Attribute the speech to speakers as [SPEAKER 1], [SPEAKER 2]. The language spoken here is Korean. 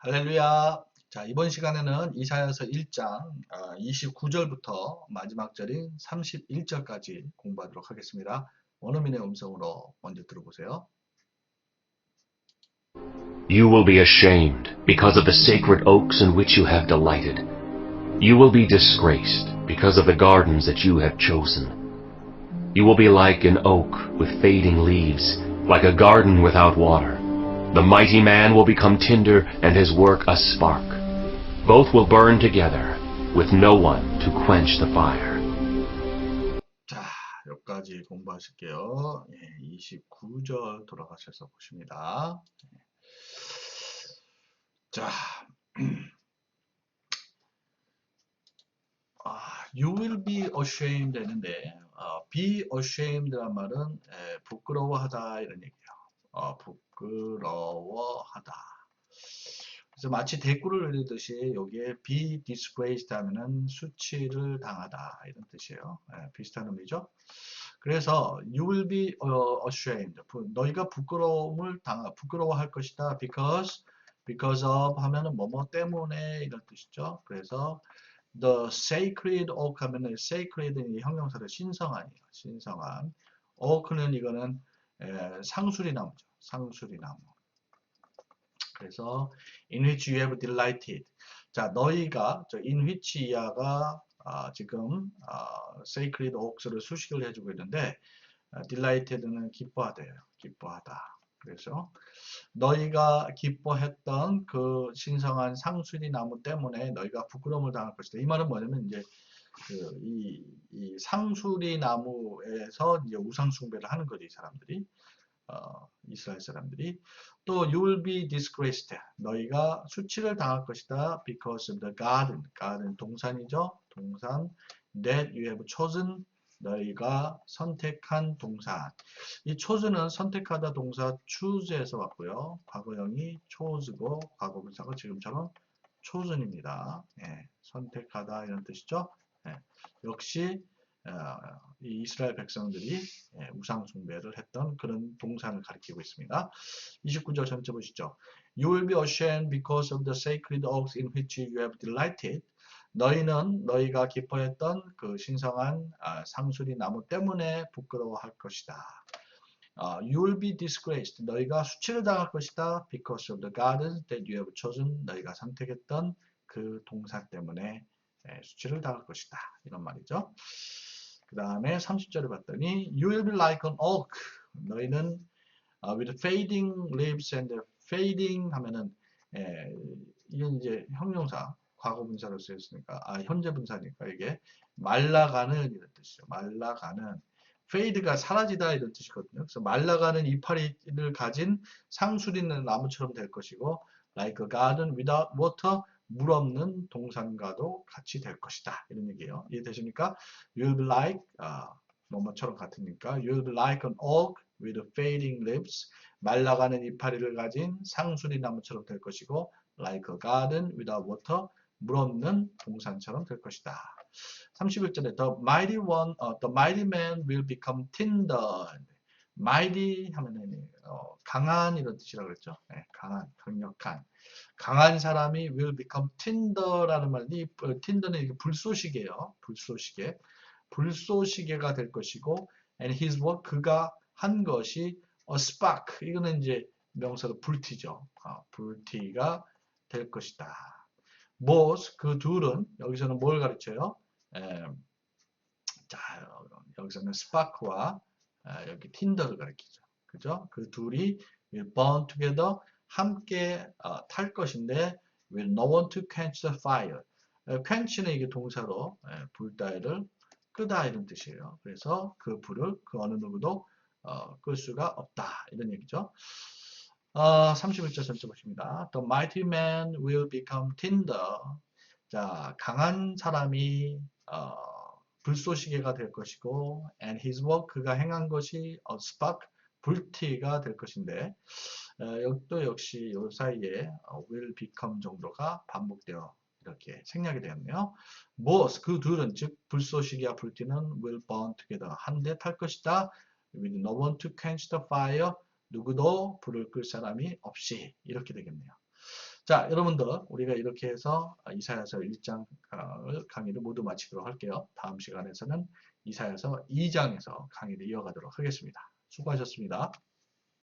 [SPEAKER 1] 할렐루야. 자, 이번 시간에는 이사야서 1장 29절부터 마지막 절인 31절까지 공부하도록 하겠습니다. 원어민의 음성으로 먼저 들어보세요.
[SPEAKER 2] You will be ashamed because of the sacred oaks in which you have delighted. You will be disgraced because of the gardens that you have chosen. You will be like an oak with fading leaves, like a garden without water. The mighty man will become tinder and his work a spark. Both will burn together, with no one to quench the fire.
[SPEAKER 1] 자, 여기까지 공부하실게요. 예, 29절 돌아가셔서 보십니다. 자, 아, you will be ashamed 되는데 어, be ashamed란 말은 에, 부끄러워하다 이런 얘기예요. 어, 부끄러워하다. 그래서 마치 대꾸를 올리듯이 여기에 be disgraced 하면은 수치를 당하다 이런 뜻이에요. 예, 비슷한 의미죠. 그래서 you will be uh, ashamed. 부- 너희가 부끄러움을 당하 부끄러워할 것이다. because because of 하면은 뭐뭐 때문에 이런 뜻이죠. 그래서 the sacred oak 하면은 sacred는 이 형용사를 신성한이에요. 신성한. oak는 이거는 에, 상수리 나무죠. 상수리 나무. 그래서 in which you have delighted. 자, 너희가 저 in which 이하가 아, 지금 아, sacred oaks를 수식을 해주고 있는데 아, delighted는 기뻐하대요. 기뻐하다. 그래서 너희가 기뻐했던 그 신성한 상수리 나무 때문에 너희가 부끄러움을 당할 것이다. 이 말은 뭐냐면 이제 그 이, 이 상수리 나무에서 이제 우상 숭배를 하는 거지 이 사람들이. 어, 이스라엘 사람들이. 또 you will be disgraced. 너희가 수치를 당할 것이다 because of the garden. garden 동산이죠. 동산. that you have chosen. 너희가 선택한 동산. 이 chosen은 선택하다 동사 choose에서 왔고요. 과거형이 chose고 과거분사가 지금처럼 chosen입니다. 예, 선택하다 이런 뜻이죠. 예, 역시 어, 이 이스라엘 백성들이 예, 우상 숭배를 했던 그런 동산을 가리키고 있습니다. 29절 전체 보시죠. You will be ashamed because of the sacred oaks in which you have delighted. 너희는 너희가 기뻐했던 그 신성한 아, 상수리 나무 때문에 부끄러워할 것이다. 어, you will be disgraced. 너희가 수치를 당할 것이다. Because of the gardens that you have chosen. 너희가 선택했던 그 동산 때문에 예, 수치를 당할 것이다. 이런 말이죠. 그 다음에 30절을 봤더니 You will be like an oak. 너희는 어, with fading leaves and fading 하면은 예, 이건 이제 형용사 과거 분사로 쓰였으니까 아 현재 분사니까 이게 말라가는 이런 뜻이죠. 말라가는 fade가 사라지다 이런 뜻이거든요. 그래서 말라가는 이파리를 가진 상수리는 나무처럼 될 것이고 like a garden without water 물 없는 동산과도 같이 될 것이다. 이런 얘기예요. 이해되십니까? You'll be like 아, 뭐뭐처럼 같으니까 You'll be like an oak with fading leaves 말라가는 이파리를 가진 상수리 나무처럼 될 것이고 like a garden without water 물 없는 동산처럼 될 것이다. 31절에 the mighty one, 어, the mighty man will become tender. Mighty 하면은 어, 강한 이런 뜻이라고 그랬죠. 네, 강한, 강력한. 강한 사람이 will become tinder라는 말이 어, tinder는 불쏘시개예요. 불쏘시개. 불쏘시개가 될 것이고 and his work 그가 한 것이 a spark 이거는 이제 명사로 불티죠. 어, 불티가 될 것이다. both 그 둘은 여기서는 뭘 가르쳐요? 에, 자 여기서는 spark와 에, 여기 tinder를 가르치죠. 그죠? 그 둘이 will burn together 함께 어, 탈 것인데 will no one to quench the fire. 에, quench는 이게 동사로 에, 불다이를 끄다 이런 뜻이에요. 그래서 그 불을 그 어느 누구도 어, 끌 수가 없다 이런 얘기죠. 어, 31절 전체 보십니다. The mighty man will become tinder. 자, 강한 사람이 어, 불쏘시개가 될 것이고 and his work 그가 행한 것이 a spark 불티가 될 것인데 어, 여기도 역시 요 사이에 어, will become 정도가 반복되어 이렇게 생략이 되었네요. both 그 둘은 즉 불쏘시개와 불티는 will burn together 한데 탈 것이다. with no one to quench the fire 누구도 불을 끌 사람이 없이 이렇게 되겠네요. 자, 여러분들 우리가 이렇게 해서 이사야서 1장 어, 강의를 모두 마치도록 할게요. 다음 시간에서는 이사야서 2장에서 강의를 이어가도록 하겠습니다. 수고하셨습니다.